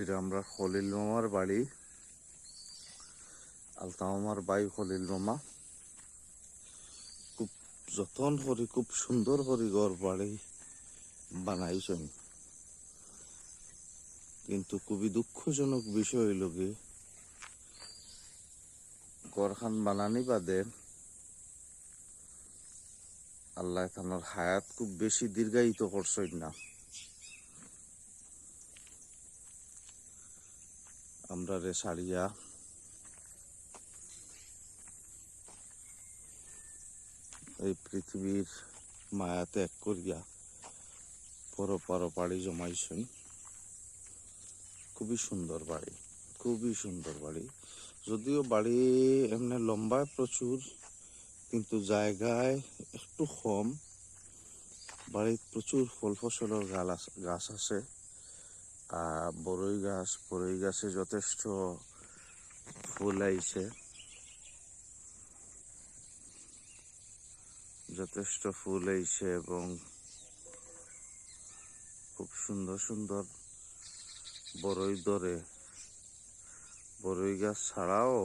এটা আমরা খলিল মামার বাড়ি। আলতা মামার বাই খলিল মামা। খুব যতন করি, খুব সুন্দর করি ঘর বাড়ি বানাইছেন। কিন্তু খুবই দুঃখজনক বিষয় হইল কি, ঘরখান বানানি বাদে আল্লাহ তানার হায়াত খুব বেশি দীর্ঘায়িত করছেন না। আমরা রে সারিয়া। এই পৃথিবীর মায়া ত্যাগ করিয়া পর পর বাড়ি জমাইছেন। খুবই সুন্দর বাড়ি, খুবই সুন্দর বাড়ি। যদিও বাড়ি এমনি লম্বায় প্রচুর, কিন্তু জায়গায় একটু কম। বাড়ির প্রচুর ফল ফসলের গাছ আছে- বড়ই গাছ বড়ই গাছে যথেষ্ট ফুল আইছে। যথেষ্ট ফুল আইছে এবং খুব সুন্দর সুন্দর বড়ই দরে বড়ই গাছ ছাড়াও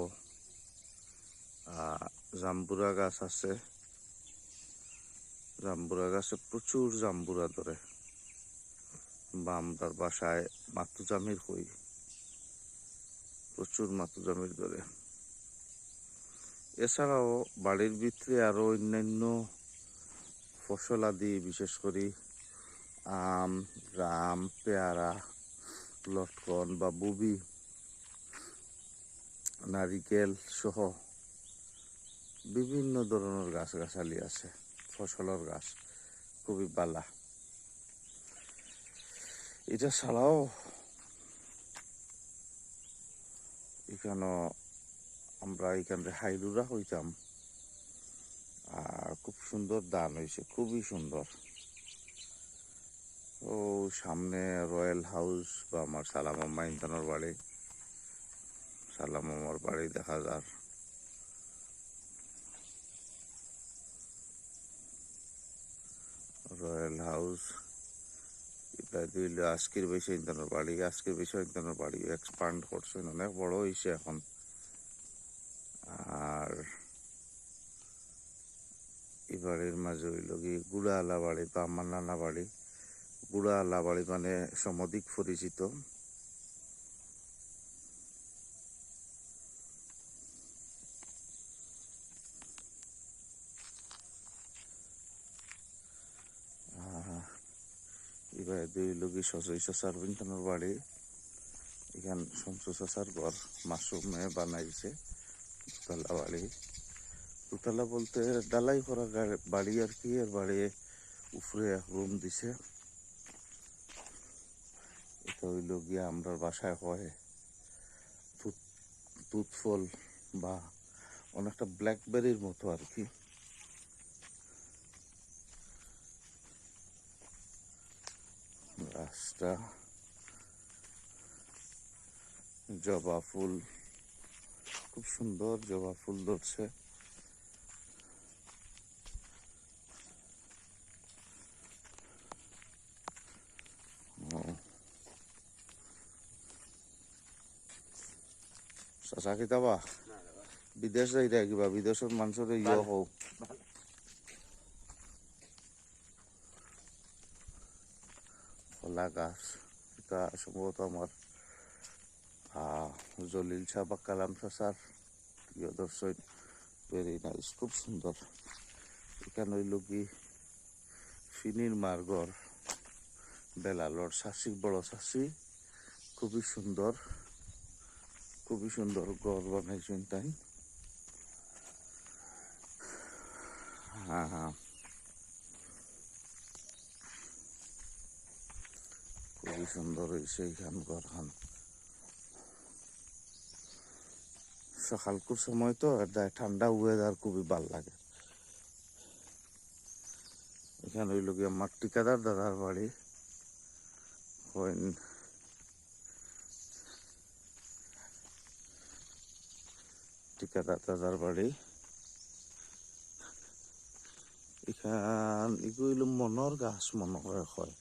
জাম্বুরা গাছ আছে। জাম্বুরা গাছে প্রচুর জাম্বুরা ধরে। বা আমরার বাসায় মাতুজামির হই। প্রচুর মাতুজামির ধরে। এছাড়াও বাড়ির ভিতরে আরও অন্যান্য ফসল আদি, বিশেষ করে আম, রাম, পেয়ারা, লটকন বা বুবি, নারিকেল সহ বিভিন্ন ধরনের গাছ গাছালি আছে। ফসলের গাছ খুবই বালা। এটা ছাড়াও এখানে আমরা এখানে হাইলুরা হইতাম। আর খুব সুন্দর দান হয়েছে খুবই সুন্দর। ও, সামনে রয়্যাল হাউস বা আমার সালামাম্মা ইন্টানোর বাড়ি। সালামাম্মার বাড়ি দেখা যার। Royal house. এটা দিল আজকের বেশি ইন্টানোর বাড়ি, আজকের বেশি ইন্টানোর বাড়ি এক্সপান্ড করছে, অনেক বড় হয়েছে এখন। আর এই বাড়ির মাঝে হইল কি গুড়া আলা বাড়ি বা আমার নানা বাড়ি। গুড়া আলা বাড়ি মানে সমধিক পরিচিত আহ, এবার বাড়ি। এখান ঘর বানাইছে বাড়ি। বলতে ডালাই করা বাড়ি আর কি আর বাড়ি উপরে রুম দিছে। এটা হইল গিয়া আমরা বাসায় হয়। তুত তুত ফল বা অনেকটা ব্ল্যাকবেরির মতো আর কি। গাছটা জবা ফুল। খুব সুন্দর জবা ফুল ধরছে। চাচা কিতাবা বিদেশ যাই দে কিবা? বিদেশত মানুষের ইয়ে হও। কলা গাছ এটা সম্ভবত আমার জলিল শাহ বা কালাম চাচার প্রিয় দর্শক ভেরি নাইস খুব সুন্দর। এখানে হইল কি, ফিনির মার্গর বেলালর শাসি বড় শাসি, খুবই সুন্দর খুবই সুন্দর গড় বানাইছেন তাই। হ্যাঁ হ্যাঁ। খুবই সুন্দর হয়েছে এইখান ঘরখান সকালকুর সময় তো ঠান্ডা ওয়েদার খুবই ভালো লাগে। এখানে হইল গিয়ে আমার ঠিকাদার দাদার বাড়ি। হইন ঠিকাদার দাদার বাড়ি। এখান, এগুলো মনের গাছ মনে হয় হয়।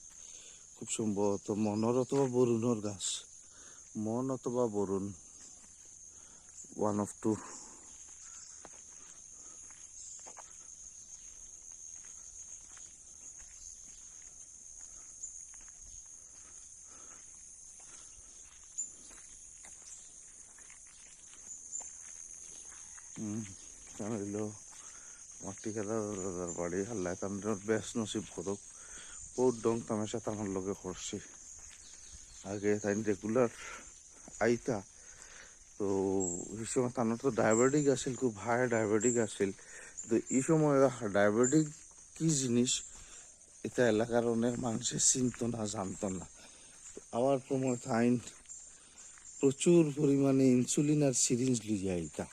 খুব সম্ভবত মনের অথবা বরুণের গাছ। মন অথবা বরুণ ওয়ান অফ টু হইল মাটি খেলা বাড়ি হাল্লা তাদের বেশ নসিব করুক। বহুত ডং তামাশা তামার লগে করছি। আগে তাই রেগুলার আইতা। তো এই সময় তানোর তো ডায়াবেটিক আছিল, খুব হাই ডায়াবেটিক আছিল। তো এই সময় ডায়াবেটিক কি জিনিস? এটা এলাকার অনেক মানুষের চিনত না, জানতো না। আবার সময় তাইন প্রচুর পরিমাণে ইনসুলিন আর সিরিঞ্জ লইয়া আইতা।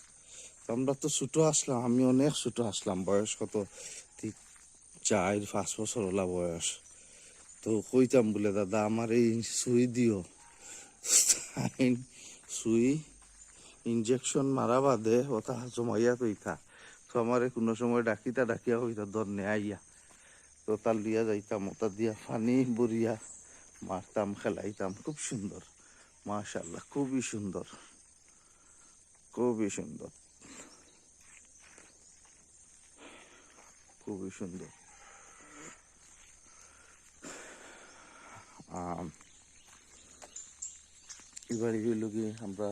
আমরা তো ছোটো আসলাম, আমি অনেক ছোটো আসলাম, বয়স কত? চার, পাঁচ বছর হলা বয়স। তো কইতাম বলে, দাদা, আমার এই সুই দিও। সুই ইনজেকশন মারা বাদে, ওটা জমাইয়া তৈতা তো আমারে কোনো সময় ডাকিতা ডাকিয়া হইতা দর আইয়া। তো তার লিয়া যাইতাম, ওটা দিয়া পানি বরিয়া মারতাম, খেলাইতাম। খুব সুন্দর মাশাল্লাহ খুবই সুন্দর খুবই সুন্দর খুবই সুন্দর। এবার হইল গিয়ে আমরা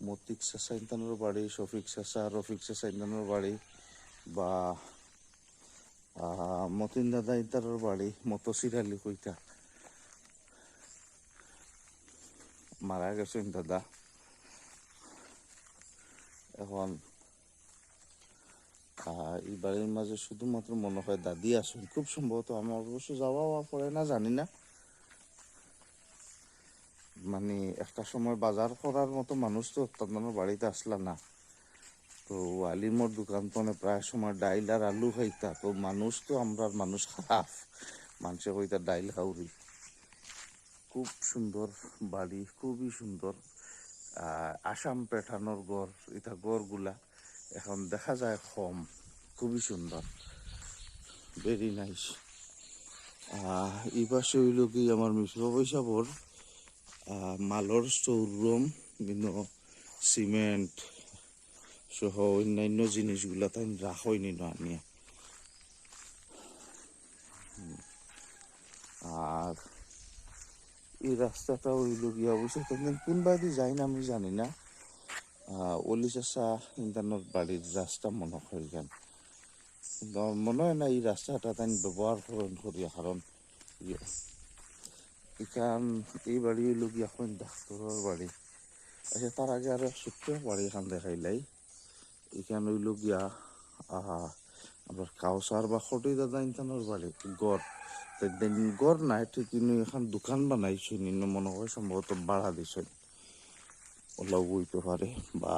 মতিক চাচা ইন্তানোর বাড়ি, শফিক চাচা, রফিক চাচা ইন্তানোর বাড়ি বা মতিন দাদা ইন্তানোর বাড়ি মতসির আলী কইতা। মারা গেছেন দাদা। এখন এই বাড়ির মাঝে শুধুমাত্র মনে হয় দাদি আসুন খুব সম্ভবত আমার অবশ্য যাওয়া পড়ে না, জানি না। মানে একটা সময় বাজার করার মতো মানুষ তো তাদের বাড়িতে আসলা না। তো আলিমর দোকান তো প্রায় সময় ডাইল আর আলু খাইতা তো মানুষ তো আমরা মানুষ খারাপ। মানুষে কইতা ডাইল খাউরি খুব সুন্দর বাড়ি, খুবই সুন্দর। আসাম পেঠানোর গড় এটা গড়গুলা এখন দেখা যায় কম, খুবই সুন্দর। ভেরি নাইস এই পাশে হইল কি আমার মিশ্র পয়সাবর মালর স্টোর রুম বিভিন্ন সিমেন্ট সহ অন্যান্য জিনিসগুলা তাই রাখই নিন আনিয়া আর এই রাস্তাটা হইল গিয়া অবশ্য কোনদিন কোন বাড়ি যাই না আমি জানি না। অলি চাষা ইন্টারনেট বাড়ির রাস্তা মনে হয় গান মনে হয় না, এই রাস্তাটা তাই ব্যবহার করেন করিয়া কারণ এখান এই বাড়ি হইল গিয়া এখন ডাক্তারের বাড়ি। আচ্ছা তার আগে আরও ছোট্ট বাড়ি এখান দেখাইলাই এখানে হইল গিয়া আহা আবার কাউসার বা খটি দাদা ইন্টানোর বাড়ি গড়। গড় নাই ঠিক কিন্তু এখন দোকান বানাইছো নিন্ন মনে হয় সম্ভবত বাড়া দিছে ওলাও বইতে পারে বা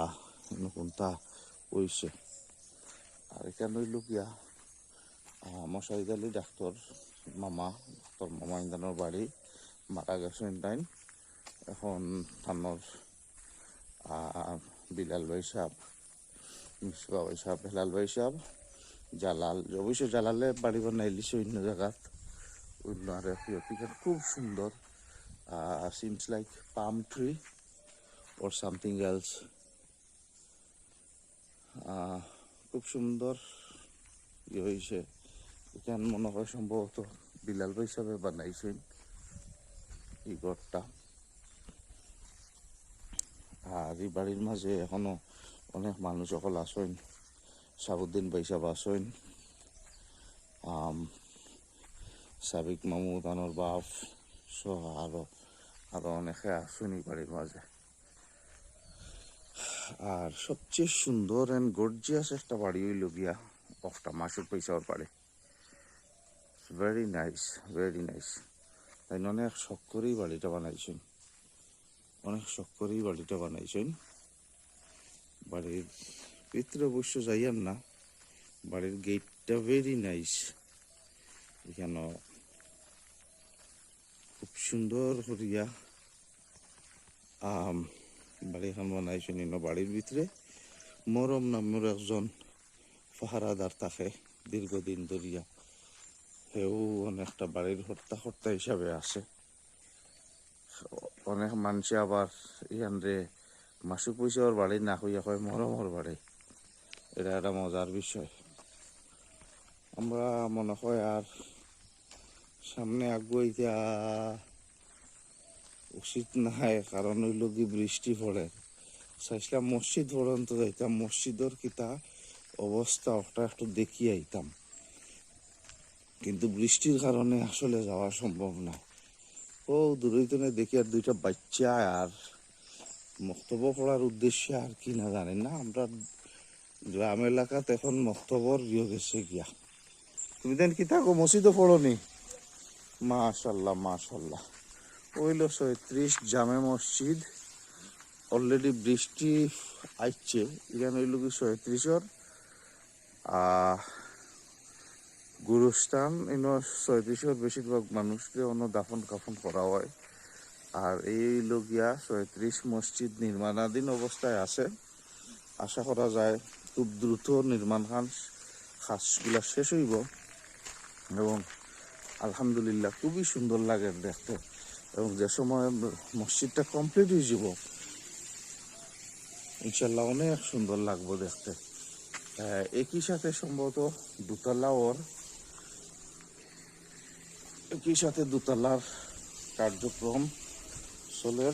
কোনটা হইছে। আর এখানে হইল গিয়া আহ, মশাইদ আলী ডাক্তার মামা ডাক্তার মামা ইন্দানোর বাড়ি। মারা গেছে ইন্দাইন এখন থানোর বিলাল ভাই সাহেব মিসবা ভাই সাহেব, হেলাল ভাই সাহেব, জালাল, অবশ্য জালালে বাড়ি বানাই লিছে অন্য জায়গাত। অন্য আর খুব সুন্দর seems like palm tree or something else খুব সুন্দর ইয়ে হয়েছে এখান মনে হয় সম্ভবত বিলাল হিসাবে বানাইছেন। এই ঘরটা আর এই বাড়ির মাঝে এখনও অনেক মানুষ সকল আসেন সাবুদ্দিন আসেন আম, সাবিক মামুদ আনোর বাপ সহ আরও আরও অনেকে আসেন এই বাড়ির মাঝে। আর সবচেয়ে সুন্দর অ্যান্ড গর্জিয়াস একটা বাড়ি হইল গিয়া অফটা মাসুর পয়সার বাড়ি। ভেরি নাইস ভেরি নাইস তাই অনেক শখ করেই বাড়িটা বানাইছেন। অনেক শখ করেই বাড়িটা বানাইছেন। বাড়ির ভিতরে অবশ্য যাইয়াম না, বাড়ির গেটটা ভেরি নাইস এখানে খুব সুন্দর করিয়া, আম বাড়ি এখন বানাইছে নিন বাড়ির ভিতরে। মরম নামের একজন পাহারাদার থাকে দীর্ঘদিন ধরিয়া সেও অনেকটা বাড়ির হত্যা হত্যা হিসাবে আছে অনেক মানুষে আবার ইয়ান রে মাসুক পয়সার বাড়ি না হইয়া হয় মরমর বাড়ি। এটা একটা মজার বিষয়। আমরা মনে হয় আর সামনে আগুয়াইতে উচিত নাই, কারণ হইল কি বৃষ্টি পড়ে। চাইছিলাম মসজিদ পর্যন্ত যাইতাম, মসজিদের কিতা অবস্থা ওটা একটু দেখিয়ে আইতাম। কিন্তু বৃষ্টির কারণে আসলে যাওয়া সম্ভব না। ও দূরইতনে দেখি আর দুইটা বাচ্চা আর মক্তব্য পড়ার উদ্দেশ্যে আর কি না জানি না। আমরা গ্রাম এলাকাতে এখন মক্তবর ইয়ে গেছে গিয়া। তুমি দেন কি থাকো, মসজিদও পড়নি? মাশাল্লাহ মাশাল্লাহ। ওইল সৈত্রিশ জামে মসজিদ। অলরেডি বৃষ্টি আইছে। এখানে হইল কি সৈত্রিশর আহ গুরুস্থান ইনো সৈত্রিশর বেশিরভাগ মানুষকে অন্য দাফন কাফন করা হয়। আর এই লগিয়া সৈত্রিশ মসজিদ নির্মাণাধীন অবস্থায় আছে। আশা করা যায় খুব দ্রুত নির্মাণ কাজগুলা শেষ হইব। এবং আলহামদুলিল্লাহ খুবই সুন্দর লাগে দেখতে। এবং যে সময় মসজিদটা কমপ্লিট হয়ে যাব, ইনশাল্লাহ অনেক সুন্দর লাগবো দেখতে। একই সাথে সম্ভবত দুতলা ওর একই সাথে দুতলার কার্যক্রম চলের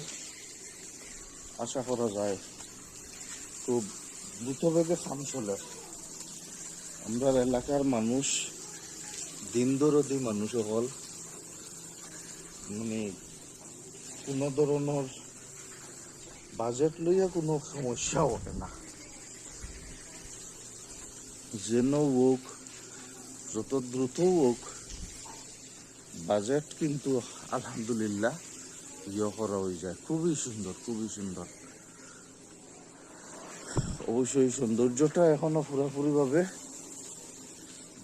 আশা করা যায়। খুব দ্রুতবেগে কাম চলে। আমরা এলাকার মানুষ, দিন দরদি মানুষ হল। মানে কোনো ধরনের বাজেট লইয়া কোনো সমস্যা ওঠে না। যেন হোক, যত দ্রুত হোক বাজেট কিন্তু আলহামদুলিল্লাহ ইয়ে করা হয়ে যায়। খুবই সুন্দর খুবই সুন্দর। অবশ্যই সৌন্দর্যটা এখনও পুরোপুরি ভাবে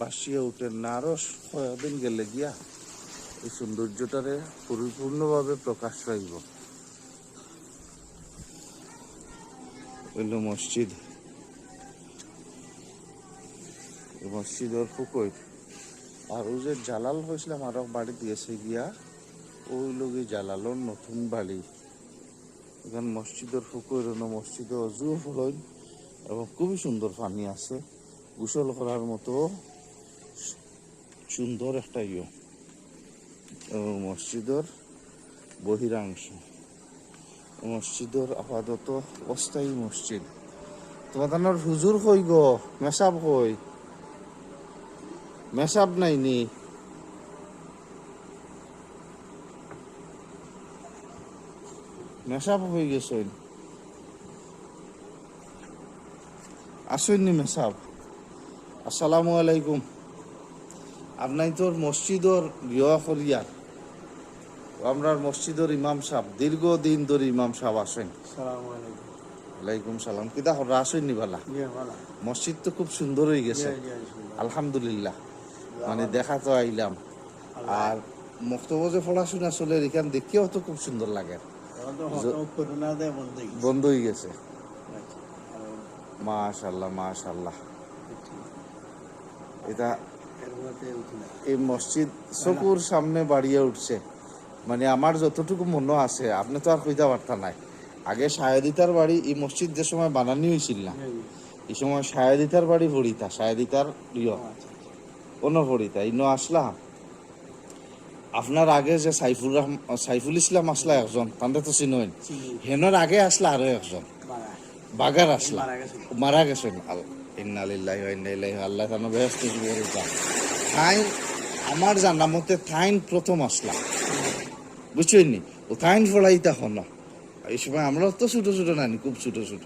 বাসিয়ে ওঠে না। আরও কয়েকদিন গেলে গিয়া এই সৌন্দর্যটারে পরিপূর্ণভাবে প্রকাশ পাইব। হইল মসজিদ। মসজিদের পুকুর। আর ওই যে জালাল হয়েছিলাম, আরও বাড়ি দিয়েছে গিয়া ওই লোকে জালালর নতুন বাড়ি এখন মসজিদের পুকুর মসজিদে অজু হল এবং খুবই সুন্দর পানি আছে। গোসল করার মতো সুন্দর একটা ইয়ে। মসজিদের বহিরাংশ। মসজিদের আপাতত অস্থায়ী মসজিদ। তোমাদের হুজুর কই গো? মেসাব কই? মেসাব নাই নি। মেসাব হয়ে গেছেন আসেননি মেসাব আসসালামু আলাইকুম। আপনাই তোর মসজিদর বিয়া করিয়ার আমরা মসজিদর ইমাম সাহেব দীর্ঘদিন ধরে ইমাম সাহেব আসেন। আলাইকুম। ওয়ালাইকুম সালাম। কিতা আসেননি বালা? মসজিদ তো খুব সুন্দর হয়ে গেছে। আলহামদুলিল্লাহ। মানে দেখা তো আইলাম। আর পড়াশোনা চলে এখান তো খুব সুন্দর লাগে। বন্ধ হয়ে গেছে। হয়ে আচ্ছা, মাশাল্লাহ মাশাল্লাহ এটা উঠি না। এই মসজিদ চকুর সামনে বাড়িয়ে উঠছে। মানে আমার যতটুকু মনে আছে আপনি তো আর কইতে পারতা নাই। আগে সায়দিতার বাড়ি এই মসজিদ যে সময় বানানি হয়েছিল না ইয়ে। এই সময় সায়দিতার বাড়ি ভরিতা সায়দিতার ইয়। আচ্ছা। ইনো আসলাম আপনার আগে যে সাইফুল রহমান সাইফুল ইসলাম আসলা একজন তান্ডে তো চিনইন চিনি, হেনর আগে আসলা আরও একজন। বাগার আসলা। মারা গেছে। মারা গেছেন। আল- ইন্না লিল্লাহি ওয়া ইন্না ইলাইহি আল্লাহ থাইন আমার জানা মতে থাইন প্রথম আসলা। বুঝছেন নি? ও থাইন ফড়াইতা হন। এই সময় আমরা তো ছোট ছোট নানি খুব ছোট ছোট।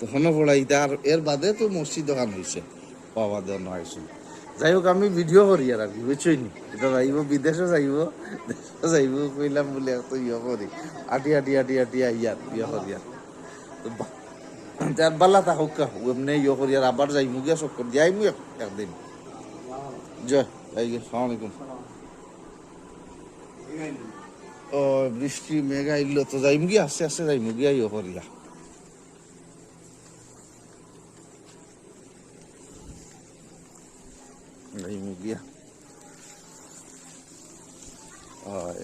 তো হন ফড়াইতা আর এর বাদে তো মসজিদ দোকান হয়েছে বাবা দেওয়ানো হয়েছিল যাই হোক আমি ভিডিও করি আর কি বুঝছই নি? এটা যাইব, বিদেশে যাইব, দেশে যাইব, কইলাম বলে এত ইয়ে করি আটি আটি আটি আটি আইয়ার ইয়ে করি আর তো তার বালা থাকুক কা এমনি ইয়ে করি আর আবার যাইমু গিয়া চক্কর যাইমু এক- একদিন। জয়, যাই গে সালাম আলাইকুম। ও বৃষ্টি, মেঘ আইল তো যাইম গিয়া আস্তে আস্তে যাইমু গিয়া ইয়ে করিয়া na yung media. Ay.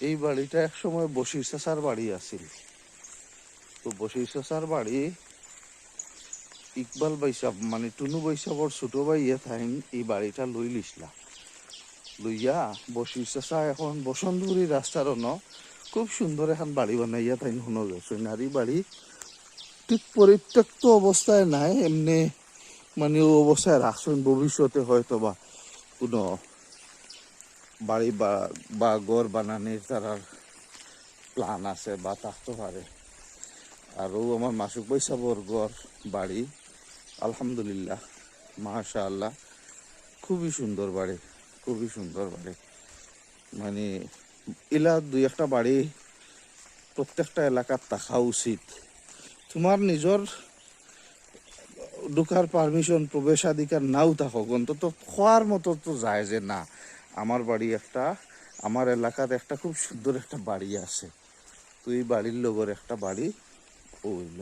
এই বাড়িটা এক সময় বসির বাড়ি আছিল তো বসির বাড়ি ইকবাল বৈশাব মানে টুনু বৈশাবর ছোট ভাইয়া থাইন এই বাড়িটা লই লিসলা লইয়া বসির চাচা এখন বসন্তপুরি রাস্তার ন খুব সুন্দর এখন বাড়ি বানাইয়া তাই শুনো গেছে। নারী বাড়ি ঠিক পরিত্যক্ত অবস্থায় নাই, এমনি মানে ও অবস্থায় রাখছেন ভবিষ্যতে হয়তো বা কোনো বাড়ি বা বা বানানির তারার প্ল্যান আছে বা থাকতে পারে আৰু আমার মাসুক বৈশাবর ঘর বাড়ি আলহামদুলিল্লাহ মাশা আল্লাহ খুবই সুন্দর বাড়ি, খুবই সুন্দর বাড়ি। মানে এলা দুই একটা বাড়ি, প্রত্যেকটা এলাকার থাকা উচিত। তোমার নিজের ঢুকার পারমিশন প্রবেশাধিকার নাও থাকুক অন্তত খোয়ার মতো তো যায় যে না, আমার বাড়ি একটা, আমার এলাকার একটা খুব সুন্দর একটা বাড়ি আছে। তো এই বাড়ির লোকের একটা বাড়ি হইল।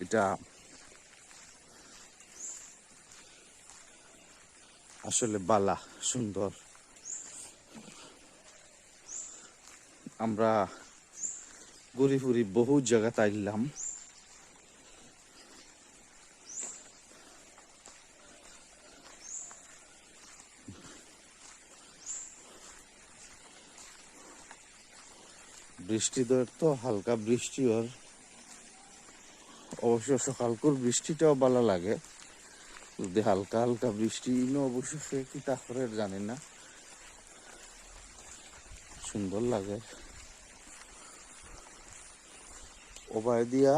এটা আসলে বালা, সুন্দর। আমরা ঘুরি ফুরি বহু জায়গা তাইলাম বৃষ্টি তো হালকা বৃষ্টি ওর অবশ্য সকালকুর বৃষ্টিটাও ভালো লাগে। যদি হালকা হালকা বৃষ্টি অবশ্য সে কি তা করে জানি না। সুন্দর লাগে। ওবায় দিয়া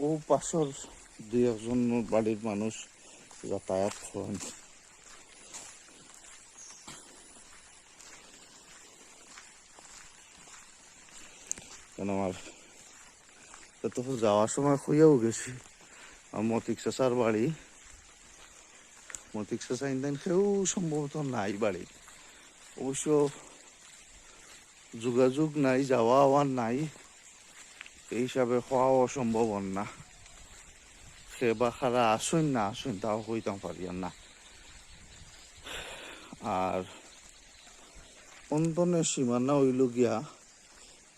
ও পাশর দুই একজন বাড়ির মানুষ যাতায়াত করেন। কেন আমার তো যাওয়ার সময় খুঁজেও গেছি। আর মতিক চাচার বাড়ি। মতিক চাচা ইন্দান কেউ সম্ভবত নাই বাড়ি। অবশ্য যোগাযোগ নাই, যাওয়া আওয়ার নাই। এই হিসাবে হওয়া অসম্ভব না। সে বা খারা আসুন না আসুন, তাও হইতাম পারি না। আর অন্তনের সীমানা হইল গিয়া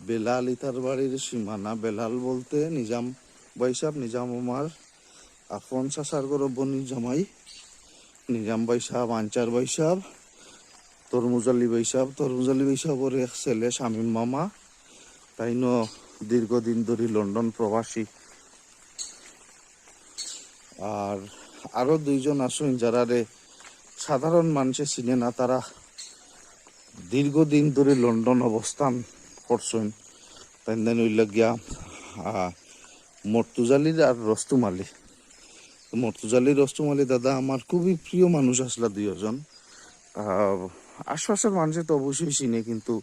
বেলাল ইতার বাড়ির সীমানা, বেলাল বলতে নিজাম বৈশাব নিজাম আমার আপন চাচার গর বনি জামাই নিজাম বৈশাব আঞ্চার বৈশাব তরমুজালি বৈশাব তরমুজালি বৈশাবর এক ছেলে শামীম মামা তাই ন দীর্ঘদিন ধরে লন্ডন প্রবাসী। আর আরও দুইজন আসুন যারা রে সাধারণ মানুষে চিনে না, তারা দীর্ঘদিন ধরে লন্ডন অবস্থান করছেন। তাই দেন গিয়া মর্তুজালির আর রস্তম আলী মর্তুজালি রস্তম আলী দাদা আমার খুবই প্রিয় মানুষ আসলা দুইজন। আশপাশের মানুষে তো অবশ্যই চিনে, কিন্তু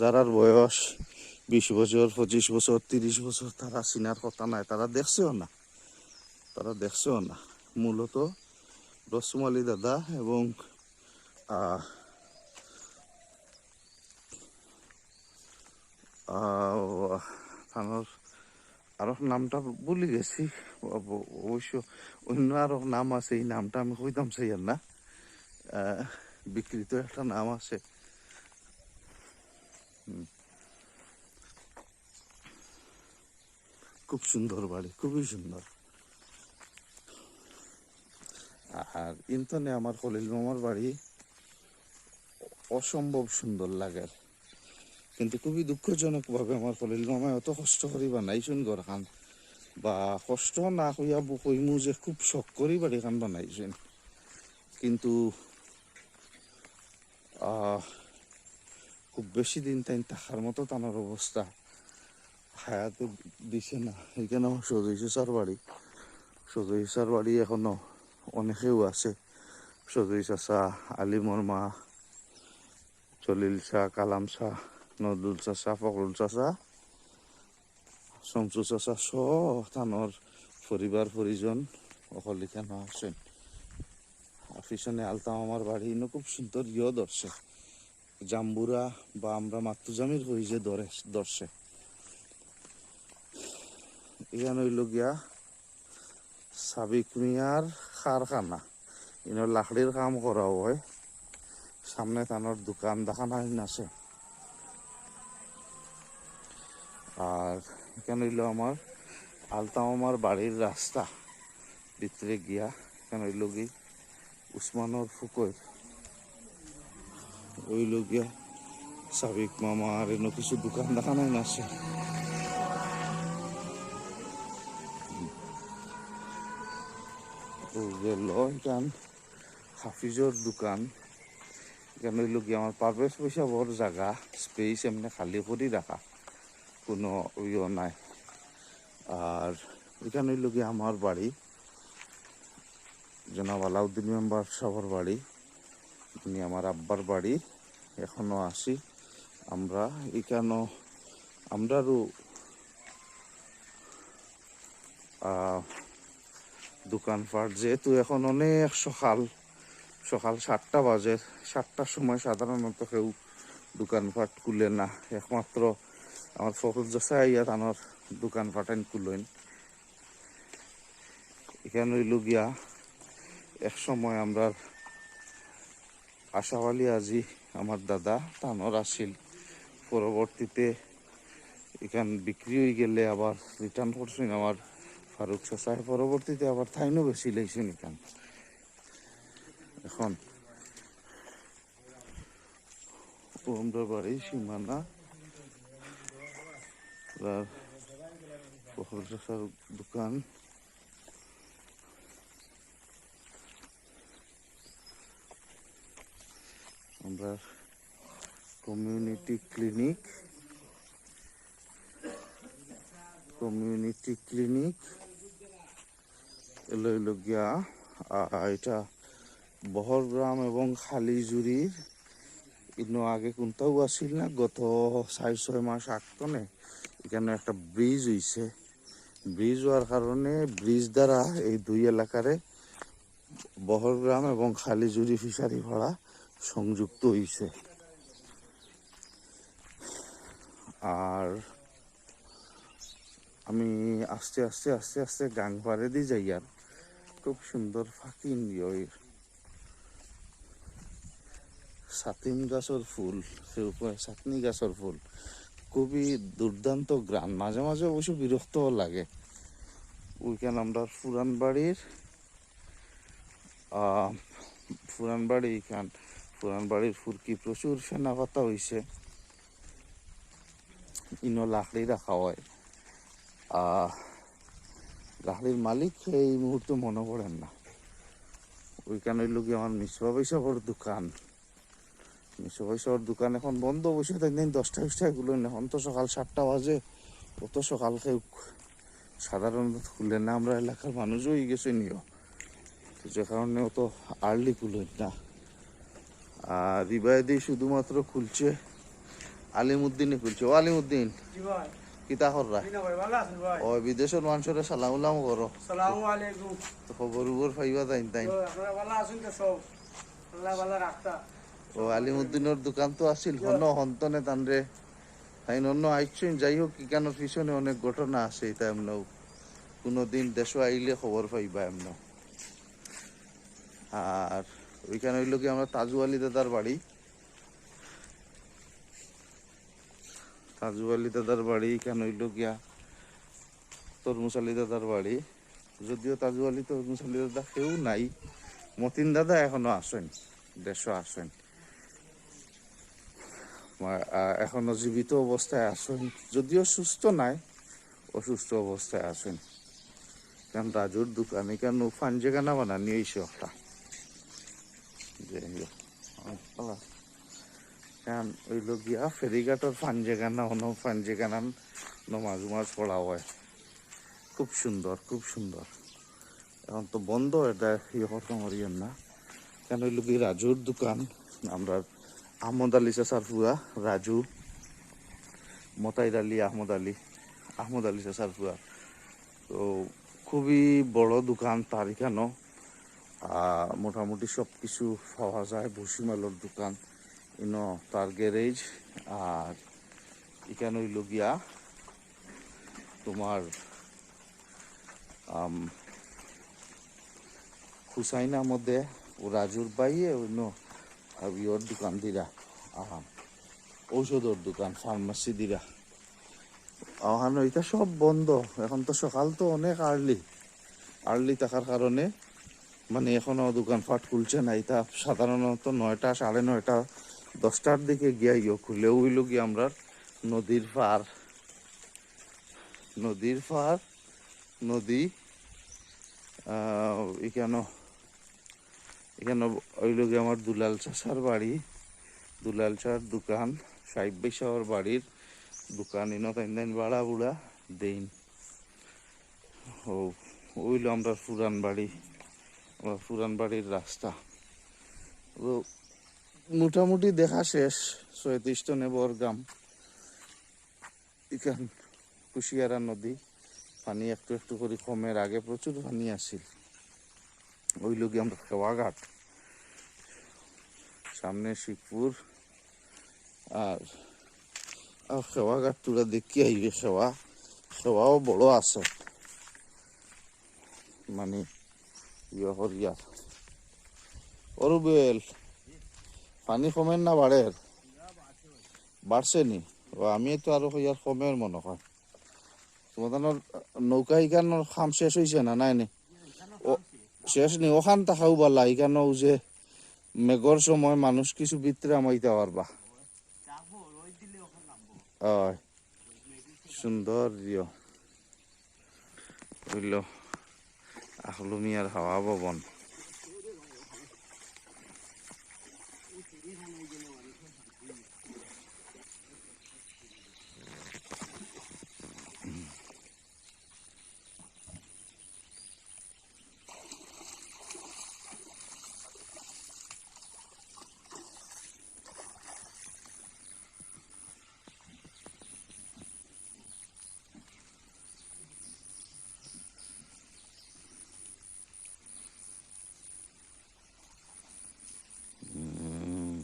যারার বয়স বিশ বছর, পঁচিশ বছর, তিরিশ বছর, তারা চিনার কথা নাই, তারা দেখছেও না। তারা দেখছেও না। মূলত রস্তম আলী দাদা এবং আহ, আহ, থানার আরও নামটা ভুলে গেছি। অবশ্য অন্য আরও নাম আছে, এই নামটা আমি কইতাম চাই আর না বিকৃত একটা নাম আছে। খুব সুন্দর বাড়ি, খুবই সুন্দর। আর ইন্তনে আমার খলিল মামার বাড়ি অসম্ভব সুন্দর লাগে কিন্তু খুবই দুঃখজনক ভাবে আমার খলিল মামায় অত কষ্ট করি বানাইছুন ঘরখান বা কষ্ট না হইয়া কইমু যে খুব শখ করি বাড়িখান বানাইছেন কিন্তু খুব বেশি দিন তাই থাকার মতো তানার অবস্থা হায়াতে দিছে না। এখানে আমার স্যার বাড়ি স্যার বাড়ি এখনও অনেকেও আছে। সদস্য চাচা আলিমর মা জলিল শাহ কালাম শাহ নদুল চাচা ফখরুল চাচা শমসু চাচা সব তানোর পরিবার পরিজন অকল এখানে আছেন আর পিছনে আলতাম আমার বাড়ি ইনো খুব সুন্দর ইয়ে ধরছে জাম্বুরা বা আমরা মাতুজামির হই যে ধরে ধরছে এখানে হইল গিয়া সাবিক মিয়ার কারখানা ইনো লাকড়ির কাম করা হয় সামনে তানোর দোকান দেখানো আছে আর এখানে হইল আমার আলতামামার বাড়ির রাস্তা। ভিতরে গিয়া এখানে হইল কি উসমানোর ফুকর। ওইল গিয়া সাবিক মামা আর এনে কিছু দোকান দেখানো আছে ও গেল এখান হাফিজর দোকান। এখানে হইল কি আমার পারভেজ পয়সা বড় জায়গা স্পেস এমনি খালি করে রাখা। কোনো ইয়ে নাই। আর এখানে হইল আমার বাড়ি, জনাব আলাউদ্দিন মেম্বার সবার বাড়ি, উনি আমার আব্বার বাড়ি, এখনও আসি। আমরা এখানেও আমরারও দোকানপাট যেহেতু এখন অনেক সকাল সকাল সাতটা বাজে, সাতটার সময় সাধারণত কেউ দোকানপাট খুলে না। একমাত্র আমার ফখর জসা ইয়া দোকান দোকানপাট খুলেন এখানে হইল গিয়া এক সময় আমরা আশাওয়ালি আজি আমার দাদা তানোর আসিল। পরবর্তীতে এখান বিক্রি হয়ে গেলে আবার রিটার্ন করছেন আমার ফারুক চাচায় পরবর্তীতে আবার থাইনও বেশি লাইছেন এখান। এখন। ও আমরা বাড়ি সীমানা। দোকান। আমরা কমিউনিটি ক্লিনিক কমিউনিটি ক্লিনিক এলো গিয়া। এটা বহরগ্রাম এবং খালিজুরির ইনো আগে কোনটাও আসিল না, গত চার, ছয় মাস আগতনে এখানে একটা ব্রিজ হইছে। ব্রিজ হওয়ার কারণে ব্রিজ দ্বারা এই দুই এলাকারে বহরগ্রাম এবং খালিজুরি ফিশারি ভাড়া সংযুক্ত হইছে। আর আমি আস্তে আস্তে আস্তে আস্তে গাং পাড়ে দিয়ে যাই আর খুব সুন্দর ফাঁকি ওই সাতিম গাছের ফুল কয় চাটনি গাছের ফুল। খুবই দুর্দান্ত গ্রাম। মাঝে মাঝে অবশ্য বিরক্তও লাগে। ওইখান আমরা পুরান বাড়ির পুরান বাড়ি এখান পুরান বাড়ির ফুরকি প্রচুর সেনা পাতা হইছে। ইনো লাকড়ি রাখা হয় লাকড়ির মালিক এই মুহূর্তে মনে পড়েন না। ওইখানে হইল কি আমার মিসবা পয়সাবর দোকান। পয়সাবর দোকান এখন বন্ধ বসে থাকতেন দশটা বিশটা এগুলো এখন তো সকাল সাতটা বাজে অত সকাল কেউ সাধারণত খুলে না আমরা এলাকার মানুষ হয়ে গেছে নিও। যে কারণে অত আর্লি খুলেন না। আর রিবায়দি শুধুমাত্র খুলছে আলিমুদ্দিনে খুলছে। ও আলিমুদ্দিন কিতা ভালো ও বিদেশের মানুষের সালাম উলাম করো। সালামু আলাইকুম। তো খবর উবর পাইবা তাই তাই আপনারা ভালো আছেন তো সব? আল্লাহ ভালো রাখতা। ও আলিমুদ্দিনের দোকান তো আসিল হন, হন্তনে তানরে। তাই অন্য আইসছেন যাই হোক ইকানোর পিছনে অনেক ঘটনা আছে, এটা এমনও। কোনোদিন দেশ আইলে খবর পাইবা এমন আর ওইখানে হইল কি আমরা তাজু আলী দাদার বাড়ি? তাজু আলী দাদার বাড়ি, এখানে হইল গিয়া তরমুজ আলী দাদার বাড়ি। যদিও তাজু আলী তরমুজ আলী দাদা কেউ নাই। মতিন দাদা এখনও আসেন, দেশও আসেন। মা- আহ, এখনও জীবিত অবস্থায় আসেন যদিও সুস্থ নাই অসুস্থ অবস্থায় আসেন। কারণ রাজুর দোকানে কেন ফানজেগানা বানানি হয়েছে একটা যে। কারণ ওইল গিয়া ফেরিঘাটর ফানজেগানা অন ফানজেগানান নমাজ উমাজ পড়া হয় খুব সুন্দর খুব সুন্দর। এখন তো বন্ধ এটা ইয়ে করতে পারিয়েন না। কেন হইল কি রাজুর দোকান আমরা আহমদ আলী পুরা রাজু মতাইর আলী, আহমদ আলী আহমদ আলী পুরা তো খুবই বড় দোকান তার এখানেও মোটামুটি সব কিছু পাওয়া যায়, ভুসিমালের দোকান, ইনো তার গ্যারেজ। আর এখানে হইল গিয়া তোমার হুসাইনা মধ্যে ও রাজুর বাইয়ে অন্য আর দোকান দিরা আহাম ঔষধর দোকান ফার্মাসি দিরা। আহান এটা সব বন্ধ। এখন তো সকাল তো অনেক আর্লি আর্লি থাকার কারণে মানে এখনও দোকানপাট খুলছে না। এটা সাধারণত নয়টা, সাড়ে নয়টা, দশটার দিকে গিয়া ইয়ে খুলে। হইল গিয়ে আমরা নদীর পার। নদীর পার, নদী এখানে এখানে হইল গিয়ে আমার দুলাল চাষার বাড়ি। দুলাল চার দোকান, সাহেব বেশাওয়ার বাড়ির দোকান। ইনো তাইন তাইন বাড়া বুড়া, দেইন। ও ওইল আমরা পুরান বাড়ি। আমরা পুরান বাড়ির রাস্তা। তো মোটামুটি দেখা শেষ, ছয়ত্রিশ টনে বরগাম। এখান কুশিয়ারা নদী, পানি একটু একটু করে কমের আগে প্রচুর পানি আসিল। ওই লোকে আমরা খেওয়াঘাট সামনে শিবপুর। আর খেওয়াঘাট তোরা দেখি আইবে খেওয়া খেওয়াও বড় আছে। মানে ইয়ে হরিয়ার অরুবেল পানি কমেন না বাড়ের? বাড়ছে নি? ও আমি তো আরও ইয়ার কমের মনে হয়। তোমাদের নৌকা ইকানোর খাম শেষ হয়েছে না, নাই নি? শেষ নি ওখান তাকাও বালা ইকানো যে মেঘর সময় মানুষ কিছু ভিতরে আমাইতে পারবা। সুন্দর দিও হইল আখলুমিয়ার হাওয়া ভবন উম,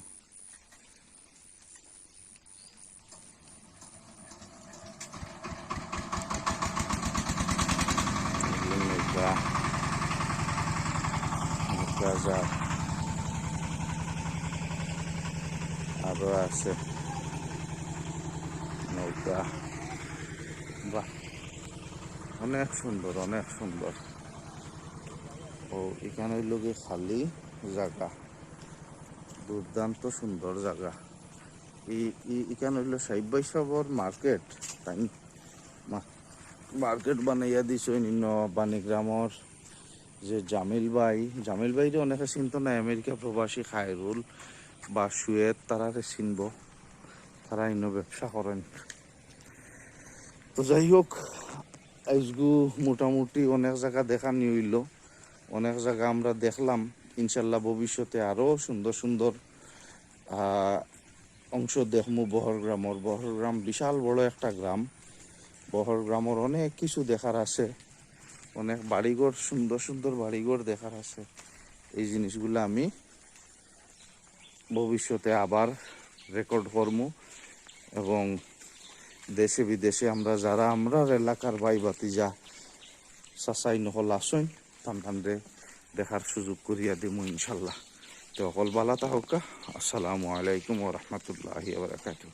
এগুলো নৌকা নৌকা যার আরও আছে। নৌকা। বাহ, অনেক সুন্দর অনেক সুন্দর। ও, এখানে গিয়ে খালি জায়গা। দুর্দান্ত সুন্দর জায়গা। এখানে হইল সাইব বৈশাবর মার্কেট, তাই মার্কেট বানাইয়া দিছ বাণীগ্রামর যে জামিল ভাই, জামিল ভাইরে অনেকে চিনত না, আমেরিকা প্রবাসী খায়রুল বা সুয়েদ, তারারে চিনব। তারা ইন্ন ব্যবসা করেন। তো যাই হোক আজগু মোটামুটি অনেক জায়গা দেখা নিয়ে হইল। অনেক জায়গা আমরা দেখলাম। ইনশাল্লাহ ভবিষ্যতে আরও সুন্দর সুন্দর অংশ দেখমু। বহর গ্রামর। বহর গ্রাম বিশাল বড় একটা গ্রাম। বহর গ্রামর অনেক কিছু দেখার আছে। অনেক বাড়িঘর, সুন্দর সুন্দর বাড়িঘর দেখার আছে। এই জিনিসগুলো আমি ভবিষ্যতে আবার রেকর্ড করমু এবং দেশে বিদেশে আমরা যারা আমরা এলাকার বাই বাতিজা চাচাই নহল আসইন টানরে দেখার সুযোগ করিয়া দিমু ইনশাল্লাহ। তো অকল বালা তাহকা, আসসালামু আলাইকুম ওরহমতুল্লাহি বারাকাতুহ।